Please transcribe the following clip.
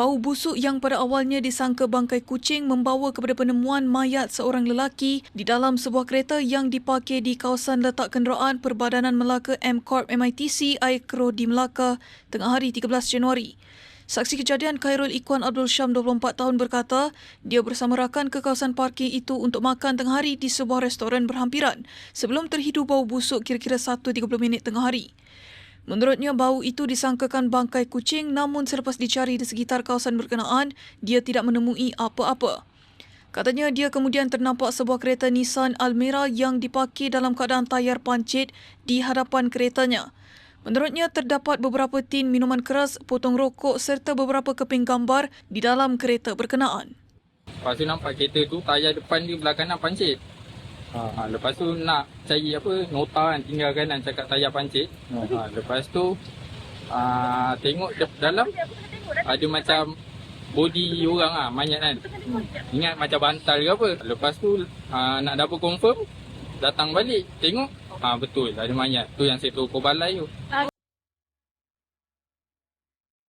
Bau busuk yang pada awalnya disangka bangkai kucing membawa kepada penemuan mayat seorang lelaki di dalam sebuah kereta yang diparkir di kawasan letak kenderaan Perbadanan Melaka M Corp MITC Aikro di Melaka tengah hari 13 Januari. Saksi kejadian Khairul Ikwan Abdul Syam 24 tahun berkata, dia bersama rakan ke kawasan parkir itu untuk makan tengah hari di sebuah restoran berhampiran sebelum terhidu bau busuk kira-kira 1.30 minit tengah hari. Menurutnya, bau itu disangkakan bangkai kucing namun selepas dicari di sekitar kawasan berkenaan, dia tidak menemui apa-apa. Katanya dia kemudian ternampak sebuah kereta Nissan Almera yang diparkir dalam keadaan tayar pancit di hadapan keretanya. Menurutnya, terdapat beberapa tin minuman keras, potong rokok serta beberapa keping gambar di dalam kereta berkenaan. Lepas tu nampak kereta tu tayar depan dia belah kanan pancit. Ha, lepas tu nak cari apa nota kan tinggal kanan cakap tayar pancit. Ha, lepas tu uh, tengok dalam ada macam body orang ah mayat kan. Ingat macam bantal ke apa. Lepas tu uh, nak double confirm datang balik tengok ah betul ada mayat. Tu yang saya tu balai tu. Ah,